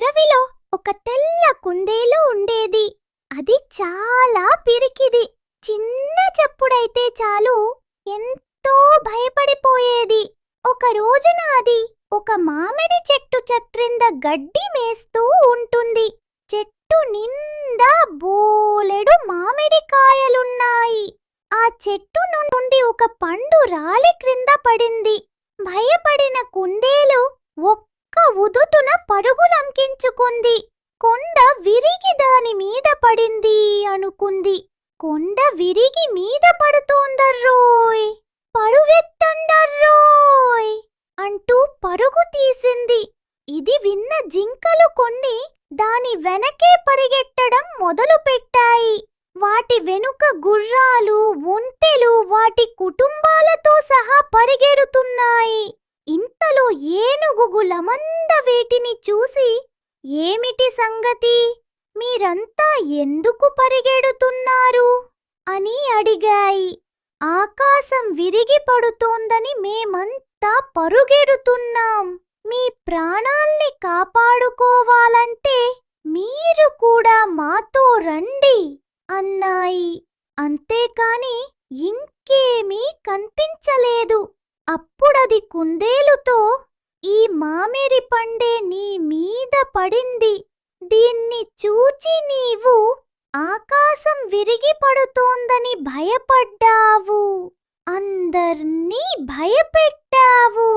అడవిలో ఒక తెల్ల కుందేలు ఉండేది. అది చాలా పిరికిది. చిన్న చప్పుడైతే చాలు ఎంతో భయపడిపోయేది. ఒక రోజున అది ఒక మామిడి చెట్టు చట్రింద గడ్డి మేస్తూ ఉంటుంది. చెట్టు నిండా బోలెడు మామిడి కాయలున్నాయి. ఆ చెట్టు నుండి ఒక పండు రాలి క్రింద పడింది. భయపడిన కుందేలు ఒక్క ఉదుటున పరుగులంకించుకుంది కొండ విరిగి దాని మీద పడింది అనుకుంది. కొండ విరిగి మీద పడుతోందర్రోయ్. పరుగెత్తండర్రోయ్ అంటూ పరుగు తీసింది. ఇది విన్న జింకలు కొన్ని దాని వెనకే పరిగెట్టడం మొదలుపెట్టాయి వాటి వెనుక గుర్రాలు ఒంటెలు వాటి కుటుంబాలతో సహా పరిగెడుతున్నాయి. ఇంతలో ఏనుగుగులమంద వీటిని చూసి ఏమిటి సంగతి? మీరంతా ఎందుకు పరిగెడుతున్నారు? అని అడిగాయి. ఆకాశం విరిగి పడుతోందని మేమంతా పరుగెడుతున్నాం. మీ ప్రాణాల్ని కాపాడుకోవాలంటే మీరు కూడా మాతో రండి అన్నాయి. అంతేకాని ఇంకేమీ కనిపించలేదు. అప్పుడది కుందేలుతో ఈ మామిడి పండే నీ మీద పడింది. దీన్ని చూచి నీవు ఆకాశం విరిగి పడుతోందని భయపడ్డావు. అందర్నీ భయపెట్టావు.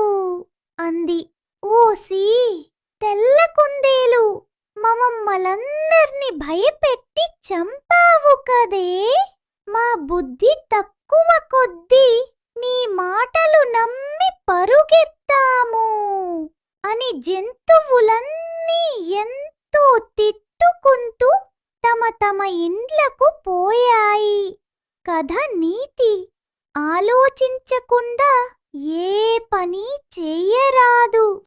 అంది. ఓసి తెల్ల కుందేలు మమమ్మలందర్నీ భయపెట్టి చంపావు కదే. మా బుద్ధి తక్కువ కొద్ది మాటలు నమ్మి పరుగెత్తాము అని జంతువులన్నీ ఎంతో తిట్టుకుంటూ తమ తమ ఇండ్లకు పోయాయి. కథ నీతి. ఆలోచించకుండా ఏ పని చెయ్యరాదు.